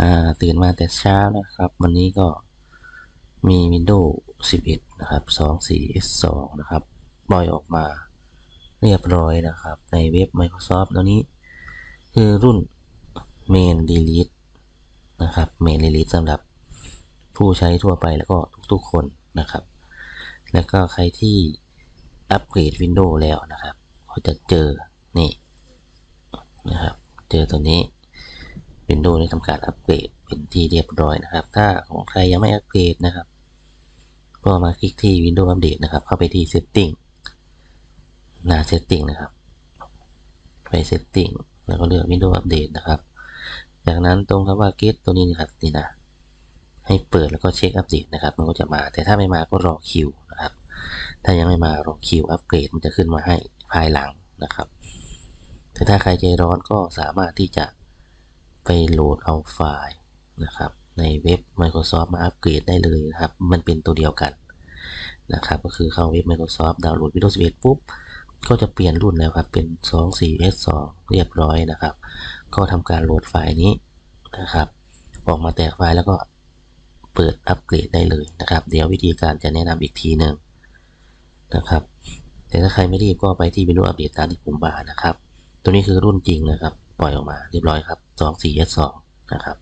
อ่าตื่นมาแต่เช้านะครับ วันนี้ก็มี Windows 11 นะครับ 24 S2 นะครับปล่อยออกมาเรียบร้อยนะครับ ในเว็บ Microsoft ตัวนี้ คือรุ่น Main Release นะครับ Main Release สำหรับผู้ใช้ทั่วไปแล้วก็ทุกๆคนนะครับ แล้วก็ใครที่อัปเกรด Windows แล้วนะครับ ก็จะเจอนี่นะครับ เจอตัวนี้ Windows ได้ทำการอัปเกรดเป็นที่เรียบร้อยนะครับ ถ้าของใครยังไม่อัปเกรดนะครับ ก็มาคลิกที่ Windows Update นะครับ เข้าไปที่ Setting หน้า Setting นะครับ ไป Setting แล้วก็เลือก Windows Update นะครับ จากนั้นตรงคำว่า Get ตัวนี้นะครับนี่นะให้เปิดแล้วก็เช็คอัปเดตนะครับ มันก็จะมา แต่ถ้าไม่มาก็รอคิวนะครับ ถ้ายังไม่มารอคิวอัปเกรดมันจะขึ้นมาให้ภายหลังนะครับ แต่ถ้าใครใจร้อนก็สามารถที่จะ ไปโหลดเอาไฟล์นะครับ ในเว็บ Microsoft มาอัปเกรดได้เลยนะครับ มันเป็นตัวเดียวกันนะครับ ก็คือเข้าเว็บ Microsoft ดาวน์โหลด Windows 11 ปุ๊บ ก็จะเปลี่ยนรุ่นแล้วครับ เป็น 24S2 เรียบร้อยนะครับ ก็ทำการโหลดไฟล์นี้นะครับ ออกมาแตกไฟล์แล้วก็เปิดอัปเกรดได้เลยนะครับ เดี๋ยววิธีการจะแนะนำอีกทีหนึ่งนะครับ แต่ถ้าใครไม่รีบก็ไปที่ Windows Update ตามที่ผมบอกนะครับ ตัวนี้คือรุ่นจริงนะครับ ปล่อยออกมาเรียบร้อยครับ 24S2 นะครับ